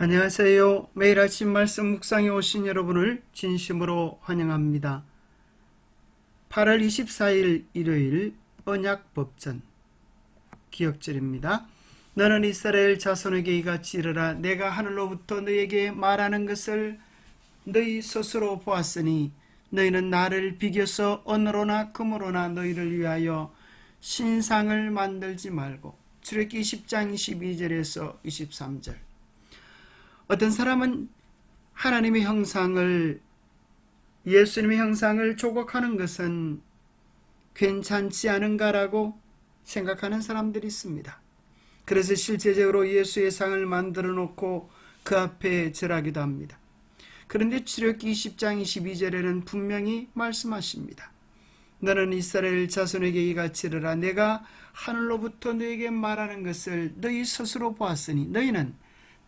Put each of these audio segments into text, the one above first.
안녕하세요. 매일 아침 말씀 묵상에 오신 여러분을 진심으로 환영합니다. 8월 24일 일요일 언약 법전 기억절입니다. 너는 이스라엘 자손에게 이같이 이르라 내가 하늘로부터 너에게 말하는 것을 너희 스스로 보았으니 너희는 나를 비교서 언어로나 금으로나 너희를 위하여 신상을 만들지 말고 출애기 10장 22절에서 23절 어떤 사람은 하나님의 형상을 예수님의 형상을 조각하는 것은 괜찮지 않은가라고 생각하는 사람들이 있습니다. 그래서 실제적으로 예수의 상을 만들어 놓고 그 앞에 절하기도 합니다. 그런데 출애기 20장 22절에는 분명히 말씀하십니다. 너는 이스라엘 자손에게 이같이 이르라 내가 하늘로부터 너에게 말하는 것을 너희 스스로 보았으니 너희는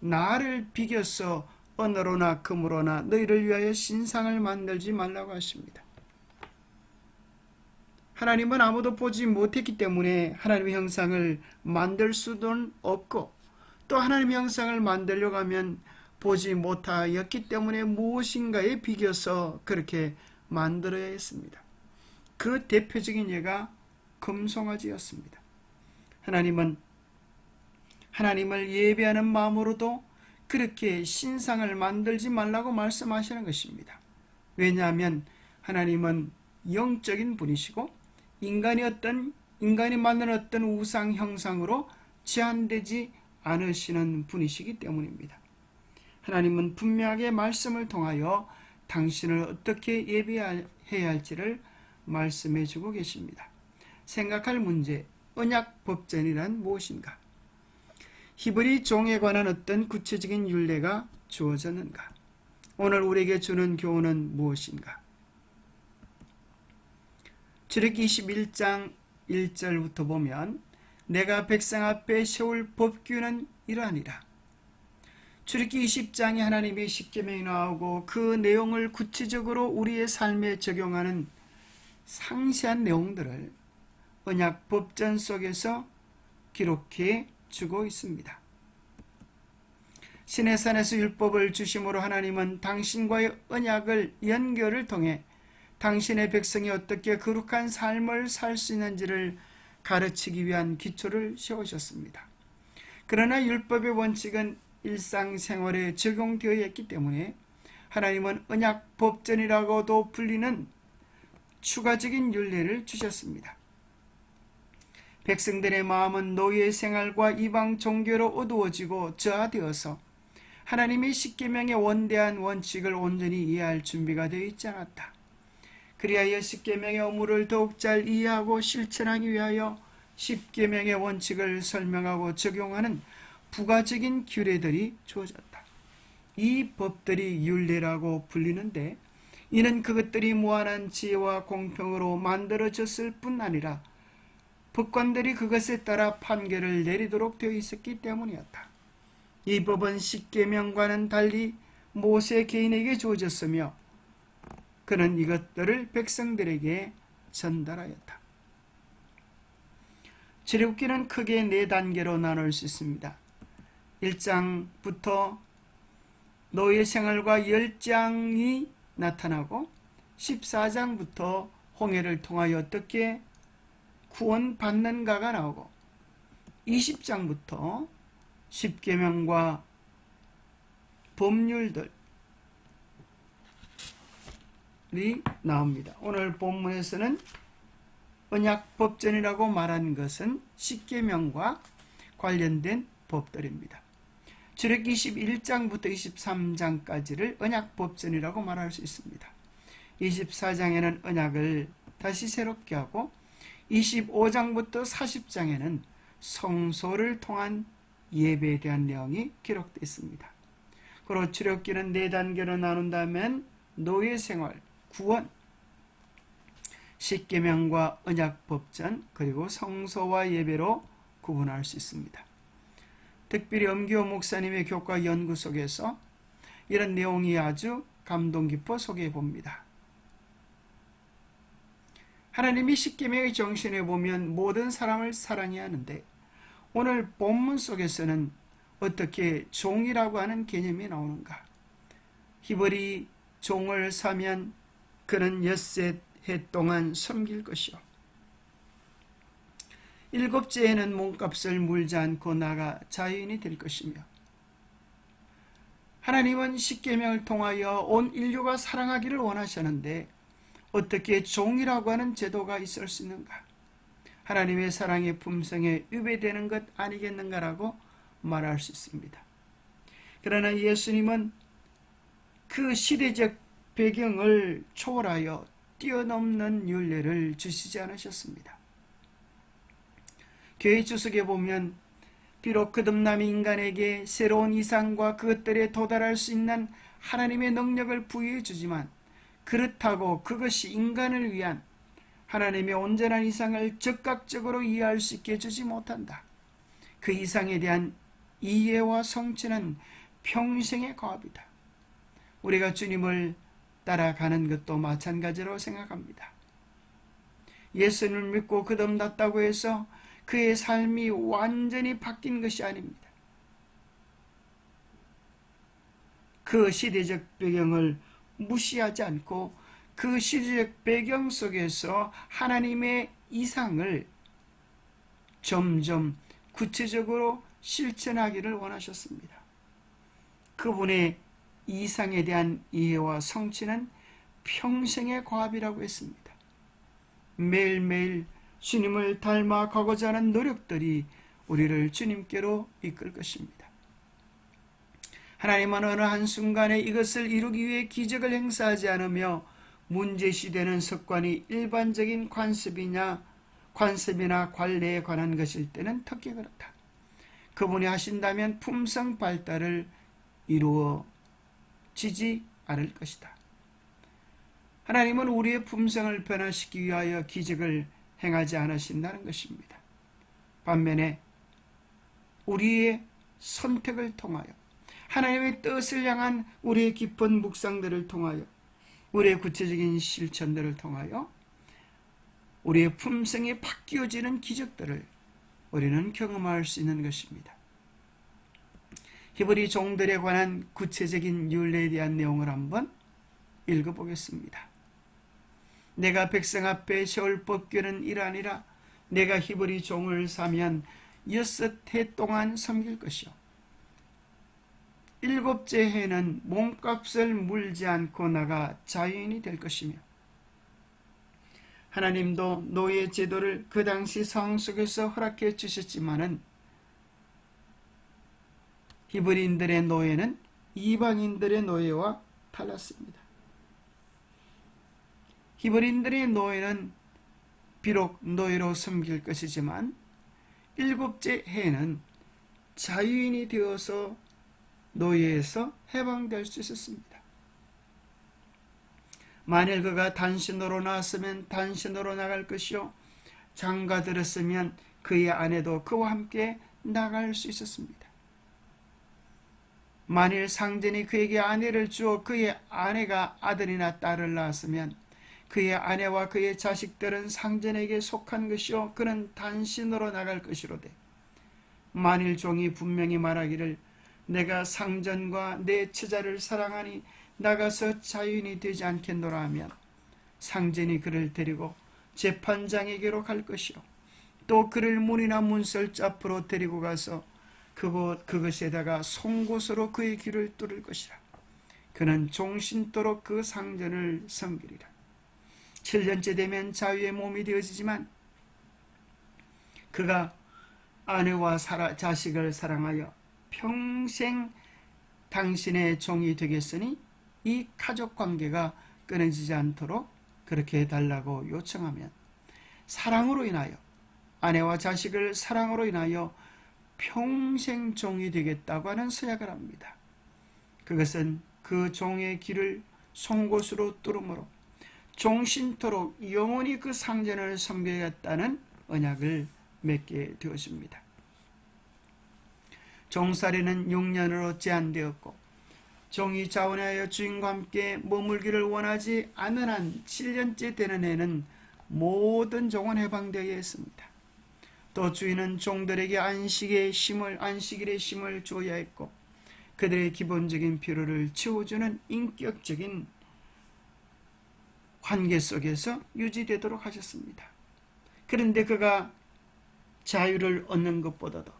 나를 비교서 언어로나 금으로나 너희를 위하여 신상을 만들지 말라고 하십니다. 하나님은 아무도 보지 못했기 때문에 하나님의 형상을 만들 수도 없고 또 하나님의 형상을 만들려고 하면 보지 못하였기 때문에 무엇인가에 비교서 그렇게 만들어야 했습니다. 그 대표적인 예가 금송아지였습니다. 하나님은 하나님을 예배하는 마음으로도 그렇게 신상을 만들지 말라고 말씀하시는 것입니다. 왜냐하면 하나님은 영적인 분이시고 인간이 어떤 인간이 만든 어떤 우상 형상으로 제한되지 않으시는 분이시기 때문입니다. 하나님은 분명하게 말씀을 통하여 당신을 어떻게 예배해야 할지를 말씀해 주고 계십니다. 생각할 문제, 언약 법전이란 무엇인가? 히브리 종에 관한 어떤 구체적인 윤례가 주어졌는가? 오늘 우리에게 주는 교훈은 무엇인가? 출애기 21장 1절부터 보면 내가 백성 앞에 세울 법규는 이러하니라. 출애기 20장에 하나님의 십계명이 나오고 그 내용을 구체적으로 우리의 삶에 적용하는 상세한 내용들을 언약 법전 속에서 기록해 주고 있습니다. 시내산에서 율법을 주심으로 하나님은 당신과의 언약을 연결을 통해 당신의 백성이 어떻게 거룩한 삶을 살 수 있는지를 가르치기 위한 기초를 세우셨습니다. 그러나 율법의 원칙은 일상생활에 적용되어 있기 때문에 하나님은 언약 법전이라고도 불리는 추가적인 윤례를 주셨습니다. 백성들의 마음은 노예 생활과 이방 종교로 어두워지고 저하되어서 하나님의 십계명의 원대한 원칙을 온전히 이해할 준비가 되어 있지 않았다. 그리하여 십계명의 의무를 더욱 잘 이해하고 실천하기 위하여 십계명의 원칙을 설명하고 적용하는 부가적인 규례들이 주어졌다. 이 법들이 윤례라고 불리는데 이는 그것들이 무한한 지혜와 공평으로 만들어졌을 뿐 아니라 법관들이 그것에 따라 판결을 내리도록 되어 있었기 때문이었다. 이 법은 십계명과는 달리 모세 개인에게 주어졌으며 그는 이것들을 백성들에게 전달하였다. 출애굽기는 크게 네 단계로 나눌 수 있습니다. 1장부터 노예 생활과 열장이 나타나고 14장부터 홍해를 통하여 어떻게 구원받는가가 나오고 20장부터 십계명과 법률들이 나옵니다. 오늘 본문에서는 언약 법전이라고 말한 것은 십계명과 관련된 법들입니다. 출애기 21장부터 23장까지를 언약 법전이라고 말할 수 있습니다. 24장에는 언약을 다시 새롭게 하고 25장부터 40장에는 성소를 통한 예배에 대한 내용이 기록되어 있습니다. 그리고 출애기는 네 단계로 나눈다면 노예 생활, 구원, 십계명과 언약 법전 그리고 성소와 예배로 구분할 수 있습니다. 특별히 엄기호 목사님의 교과 연구 속에서 이런 내용이 아주 감동 깊어 소개해 봅니다. 하나님이 십계명의 정신에 보면 모든 사람을 사랑해야 하는데 오늘 본문 속에서는 어떻게 종이라고 하는 개념이 나오는가? 히브리 종을 사면 그는 엿새 해 동안 섬길 것이요. 일곱째에는 몸값을 물지 않고 나가 자유인이 될 것이며 하나님은 십계명을 통하여 온 인류가 사랑하기를 원하셨는데 어떻게 종이라고 하는 제도가 있을 수 있는가? 하나님의 사랑의 품성에 위배되는 것 아니겠는가라고 말할 수 있습니다. 그러나 예수님은 그 시대적 배경을 초월하여 뛰어넘는 윤례를 주시지 않으셨습니다. 교회 주석에 보면 비록 거듭남 인간에게 새로운 이상과 그것들에 도달할 수 있는 하나님의 능력을 부여해 주지만 그렇다고 그것이 인간을 위한 하나님의 온전한 이상을 적극적으로 이해할 수 있게 해주지 못한다. 그 이상에 대한 이해와 성취는 평생의 과업이다. 우리가 주님을 따라가는 것도 마찬가지로 생각합니다. 예수를 믿고 거듭났다고 해서 그의 삶이 완전히 바뀐 것이 아닙니다. 그 시대적 배경을 무시하지 않고 그 시대적 배경 속에서 하나님의 이상을 점점 구체적으로 실천하기를 원하셨습니다. 그분의 이상에 대한 이해와 성취는 평생의 과업이라고 했습니다. 매일매일 주님을 닮아가고자 하는 노력들이 우리를 주님께로 이끌 것입니다. 하나님은 어느 한순간에 이것을 이루기 위해 기적을 행사하지 않으며 문제시되는 습관이 일반적인 관습이냐 관습이나 관례에 관한 것일 때는 특히 그렇다. 그분이 하신다면 품성 발달을 이루어지지 않을 것이다. 하나님은 우리의 품성을 변화시키기 위하여 기적을 행하지 않으신다는 것입니다. 반면에 우리의 선택을 통하여 하나님의 뜻을 향한 우리의 깊은 묵상들을 통하여 우리의 구체적인 실천들을 통하여 우리의 품성이 바뀌어지는 기적들을 우리는 경험할 수 있는 것입니다. 히브리 종들에 관한 구체적인 윤례에 대한 내용을 한번 읽어보겠습니다. 내가 백성 앞에 세울 법궤는 이라니라 내가 히브리 종을 사면 여섯 해 동안 섬길 것이요 일곱째 해는 몸값을 물지 않고 나가 자유인이 될 것이며 하나님도 노예 제도를 그 당시 상황 속에서 허락해 주셨지만은 히브리인들의 노예는 이방인들의 노예와 달랐습니다. 히브리인들의 노예는 비록 노예로 섬길 것이지만 일곱째 해는 자유인이 되어서 노예에서 해방될 수 있었습니다. 만일 그가 단신으로 나왔으면 단신으로 나갈 것이요 장가 들었으면 그의 아내도 그와 함께 나갈 수 있었습니다. 만일 상전이 그에게 아내를 주어 그의 아내가 아들이나 딸을 낳았으면 그의 아내와 그의 자식들은 상전에게 속한 것이요 그는 단신으로 나갈 것이로되 만일 종이 분명히 말하기를 내가 상전과 내 처자를 사랑하니 나가서 자유인이 되지 않겠노라 하면 상전이 그를 데리고 재판장에게로 갈 것이요. 또 그를 문이나 문설자 앞으로 데리고 가서 그곳 그것에다가 송곳으로 그의 귀를 뚫을 것이라. 그는 종신토록 그 상전을 섬기리라. 7년째 되면 자유의 몸이 되어지지만 그가 아내와 사라, 자식을 사랑하여 평생 당신의 종이 되겠으니 이 가족 관계가 끊어지지 않도록 그렇게 해달라고 요청하면 사랑으로 인하여 아내와 자식을 사랑으로 인하여 평생 종이 되겠다고 하는 서약을 합니다. 그것은 그 종의 길을 송곳으로 뚫음으로 종신토록 영원히 그 상전을 섬겨야겠다는 언약을 맺게 되었습니다. 종살이는 6년으로 제한되었고 종이 자원하여 주인과 함께 머물기를 원하지 않는 한 7년째 되는 해는 모든 종은 해방되어야 했습니다. 또 주인은 종들에게 안식의 심을 안식일의 심을 주어야 했고 그들의 기본적인 필요를 채워주는 인격적인 관계 속에서 유지되도록 하셨습니다. 그런데 그가 자유를 얻는 것보다도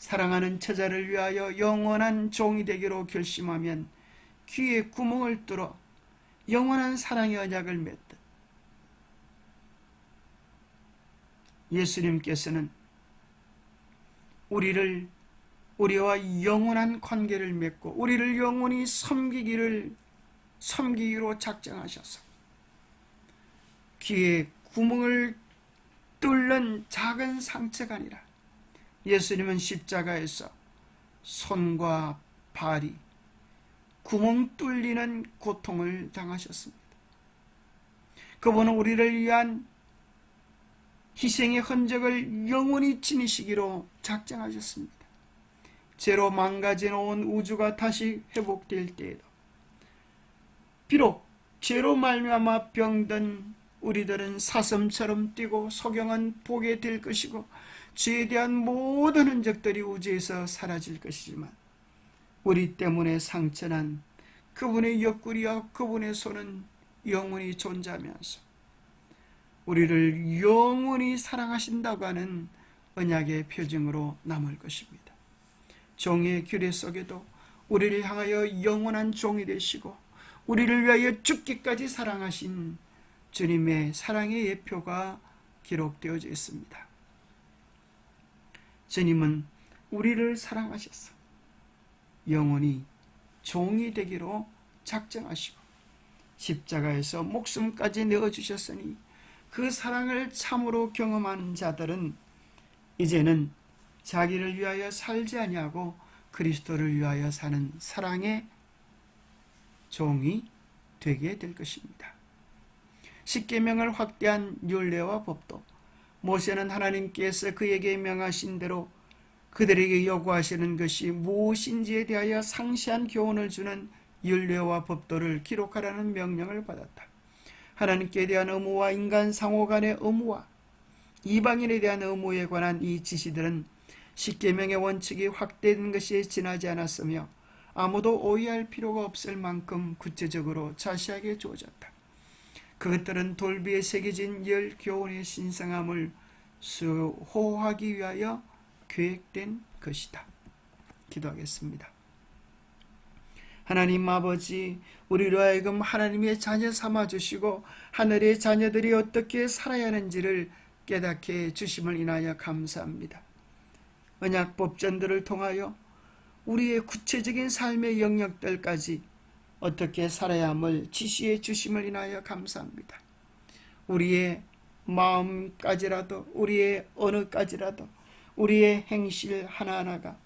사랑하는 처자를 위하여 영원한 종이 되기로 결심하면 귀에 구멍을 뚫어 영원한 사랑의 언약을 맺듯. 예수님께서는 우리를 우리와 영원한 관계를 맺고 우리를 영원히 섬기기를 섬기기로 작정하셔서 귀에 구멍을 뚫는 작은 상처가 아니라 예수님은 십자가에서 손과 발이 구멍 뚫리는 고통을 당하셨습니다. 그분은 우리를 위한 희생의 흔적을 영원히 지니시기로 작정하셨습니다. 죄로 망가진 온 우주가 다시 회복될 때에도 비록 죄로 말미암아 병든 우리들은 사슴처럼 뛰고 소경은 보게 될 것이고 죄에 대한 모든 흔적들이 우주에서 사라질 것이지만 우리 때문에 상처난 그분의 옆구리와 그분의 손은 영원히 존재하면서 우리를 영원히 사랑하신다고 하는 언약의 표징으로 남을 것입니다. 종의 규례 속에도 우리를 향하여 영원한 종이 되시고 우리를 위하여 죽기까지 사랑하신 주님의 사랑의 예표가 기록되어져 있습니다. 주님은 우리를 사랑하셨어. 영원히 종이 되기로 작정하시고 십자가에서 목숨까지 내어주셨으니 그 사랑을 참으로 경험하는 자들은 이제는 자기를 위하여 살지 아니하고 그리스도를 위하여 사는 사랑의 종이 되게 될 것입니다. 십계명을 확대한 율례와 법도 모세는 하나님께서 그에게 명하신 대로 그들에게 요구하시는 것이 무엇인지에 대하여 상세한 교훈을 주는 율례와 법도를 기록하라는 명령을 받았다. 하나님께 대한 의무와 인간 상호 간의 의무와 이방인에 대한 의무에 관한 이 지시들은 십계명의 원칙이 확대된 것이 지나지 않았으며 아무도 오해할 필요가 없을 만큼 구체적으로 자세하게 주어졌다. 그것들은 돌비에 새겨진 열 교훈의 신성함을 수호하기 위하여 계획된 것이다. 기도하겠습니다. 하나님 아버지, 우리로 하여금 하나님의 자녀 삼아 주시고 하늘의 자녀들이 어떻게 살아야 하는지를 깨닫게 주심을 인하여 감사합니다. 언약 법전들을 통하여 우리의 구체적인 삶의 영역들까지 어떻게 살아야 함을 지시해 주심을 인하여 감사합니다. 우리의 마음까지라도 우리의 언어까지라도 우리의 행실 하나하나가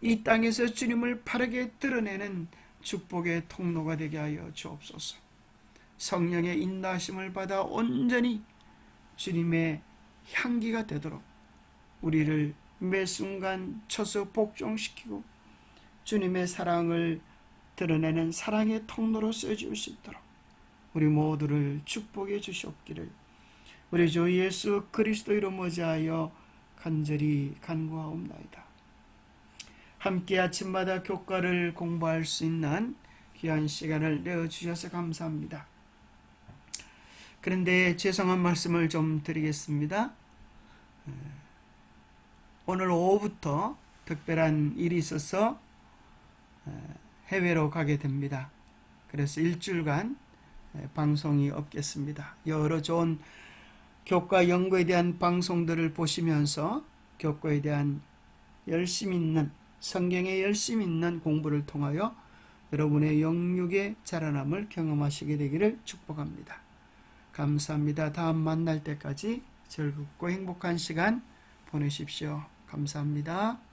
이 땅에서 주님을 바르게 드러내는 축복의 통로가 되게 하여 주옵소서. 성령의 인도하심을 받아 온전히 주님의 향기가 되도록 우리를 매 순간 쳐서 복종시키고 주님의 사랑을 드러내는 사랑의 통로로 쓰여질 수 있도록 우리 모두를 축복해 주시옵기를 우리 주 예수 그리스도 이름 모자하여 간절히 간구하옵나이다. 함께 아침마다 교과를 공부할 수 있는 귀한 시간을 내어주셔서 감사합니다. 그런데 죄송한 말씀을 좀 드리겠습니다. 오늘 오후부터 특별한 일이 있어서 해외로 가게 됩니다. 그래서 일주일간 방송이 없겠습니다. 여러 좋은 교과 연구에 대한 방송들을 보시면서 교과에 대한 열심 있는 성경에 열심 있는 공부를 통하여 여러분의 영육의 자라남을 경험하시게 되기를 축복합니다. 감사합니다. 다음 만날 때까지 즐겁고 행복한 시간 보내십시오. 감사합니다.